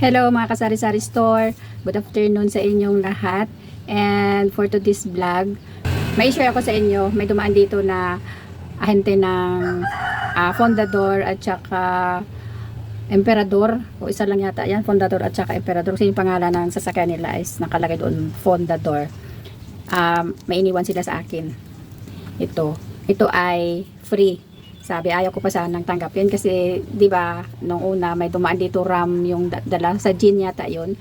Hello mga kasari-sari store. Good afternoon sa inyong lahat. And for today's vlog, may share ako sa inyo. May dumaan dito na ahente ng ah, Fondador at saka Emperador. O isa lang yata yan, Fondador at saka Emperador. Kasi yung pangalan ng sasakyan nila is nakalagay doon, Fondador. Um, may iniwan sila sa akin. Ito. Ito ay free sabi ayaw ko pa sanang tanggapin kasi 'di ba nung una may dumaan dito RAM yung da- dala sa gin yata yon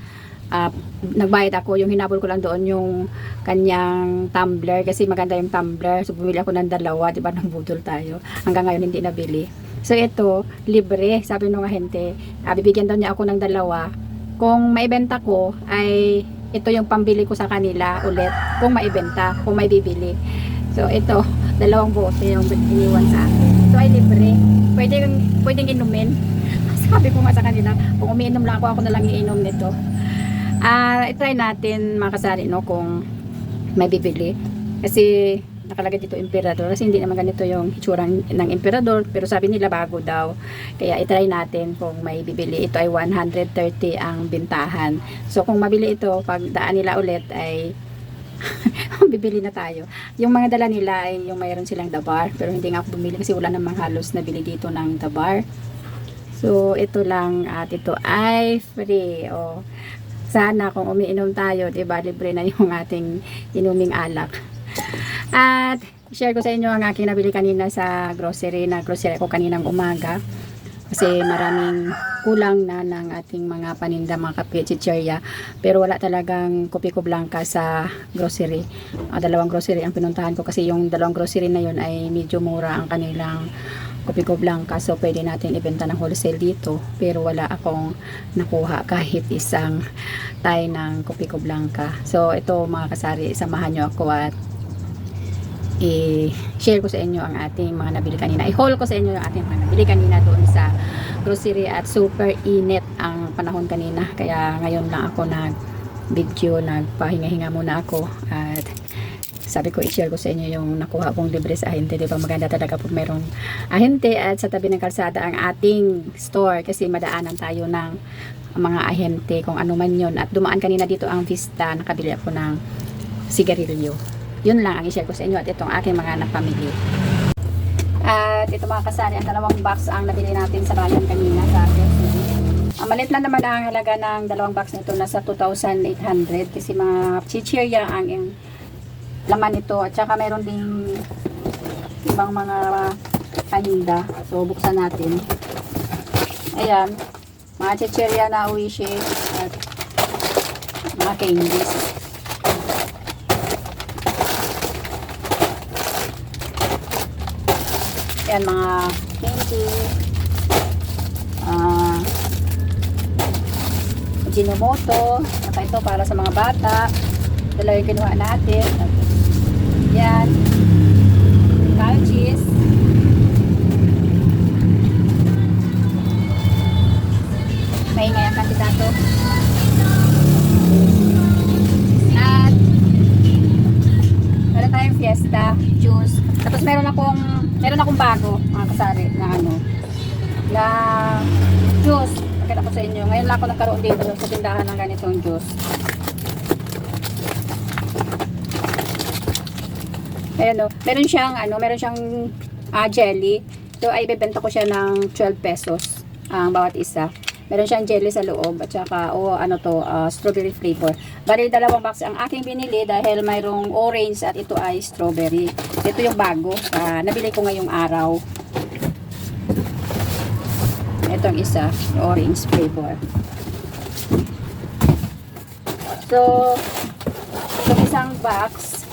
Ah, nagbayad ako yung hinabol ko lang doon yung kanyang tumbler kasi maganda yung tumbler. So bumili ako ng dalawa 'di ba nang budol tayo. Hanggang ngayon hindi nabili. So ito libre sabi nung ahente. Ah, bibigyan daw niya ako ng dalawa. Kung maibenta ko ay ito yung pambili ko sa kanila ulit. Kung maibenta kung may bibili. So ito dalawang bote yung iniwan sa akin so ay libre. Pwede pwedeng inumin. Sabi ko nga sa kanila kung umiinom lang ako ako na lang iinom nito. Ah i-try natin mga kasari no kung may bibili. Kasi nakalagay dito emperador. Kasi hindi naman ganito yung hitsura ng emperador pero sabi nila bago daw. Kaya i-try natin kung may bibili. Ito ay 130 ang bintahan. So kung mabili ito pag daan nila ulit ay bibili na tayo yung mga dala nila ay yung mayroon silang dabar pero hindi nga ako bumili kasi wala namang halos nabili dito ng dabar so ito lang at ito ay free o sana kung umiinom tayo, 'di ba, libre na yung ating inuming alak. At share ko sa inyo ang aking nabili kanina sa grocery na grocery ko kaninang umaga. Kasi maraming kulang na ng ating mga paninda, mga kape, chicherya. Pero wala talagang kopiko blanca sa grocery. Ah, dalawang grocery ang pinuntahan ko kasi yung dalawang grocery na yun ay medyo mura ang kanilang kopiko blanca. So pwede natin ibenta ng wholesale dito. Pero wala akong nakuha kahit isang tayo ng kopiko blanca. So ito mga kasari, samahan nyo ako at i-share ko sa inyo ang ating mga nabili kanina. I-haul ko sa inyo yung ating mga nabili kanina doon sa grocery at super init ang panahon kanina. Kaya ngayon lang ako nag video, nagpahinga-hinga muna ako at sabi ko i-share ko sa inyo yung nakuha kong libre sa ahente. Di ba maganda talaga po merong ahente at sa tabi ng kalsada ang ating store kasi madaanan tayo ng mga ahente kung ano man yun. At dumaan kanina dito ang Vista, nakabili ako ng sigarilyo. Yun lang ang i-share ko sa inyo at itong aking mga napamili. At ito mga kasari, ang dalawang box ang nabili natin sa bayan kanina sa grocery. Ang malit lang naman ang halaga ng dalawang box nito, nasa 2,800 kasi mga chichirya ang laman nito at saka meron ding ibang mga paninda. So buksan natin. Ayan, mga chichirya na uwishi at mga candies. Ayan, mga candy. Ah, Ginomoto. Saka ito para sa mga bata. Dalawa yung kinuha natin. Yan. Kyle cheese. Maingay ang kandidato. At meron tayong fiesta, juice. Tapos meron akong meron akong bago, mga kasari, na ano, na juice. Pakita ko sa inyo. Ngayon lang ako nagkaroon dito sa tindahan ng ganitong juice. Ayan o. Meron siyang, ano, meron siyang ah, jelly. So, ay bebenta ko siya ng 12 pesos ang bawat isa. Meron siyang jelly sa loob at saka, o ano to, ah, strawberry flavor. Bali, dalawang box ang aking binili dahil mayroong orange at ito ay strawberry. Ito yung bago. Ah, nabili ko ngayong araw. Ito ang isa, orange flavor. So, itong isang box,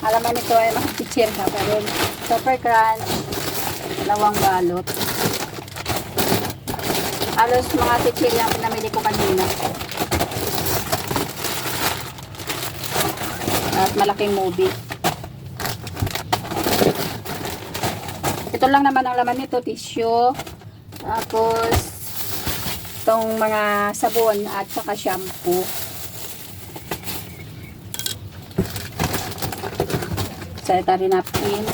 alaman nito ay mga chichir na pa rin. Super crunch, dalawang balot. Halos mga chichir yung pinamili ko kanina. At malaking movie. Ito lang naman ang laman nito, tissue. Tapos, itong mga sabon at saka shampoo. sanitary napkin.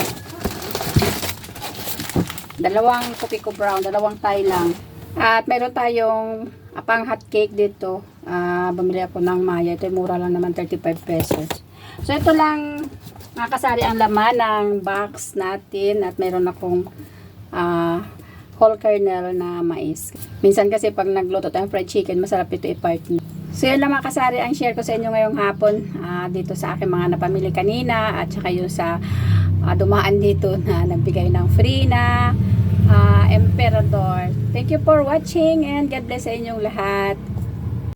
Dalawang Copico Brown, dalawang tie lang. At meron tayong apang hot cake dito. Ah, bumili ako ng Maya. Ito mura lang naman 35 pesos. So ito lang mga kasari ang laman ng box natin at meron akong ah, whole kernel na mais. Minsan kasi pag nagluto tayong fried chicken, masarap ito i-partner. So yun lang mga kasari ang share ko sa inyo ngayong hapon ah, dito sa aking mga napamili kanina at saka yung sa ah, dumaan dito na nagbigay ng free na ah, emperador. Thank you for watching and God bless sa inyong lahat.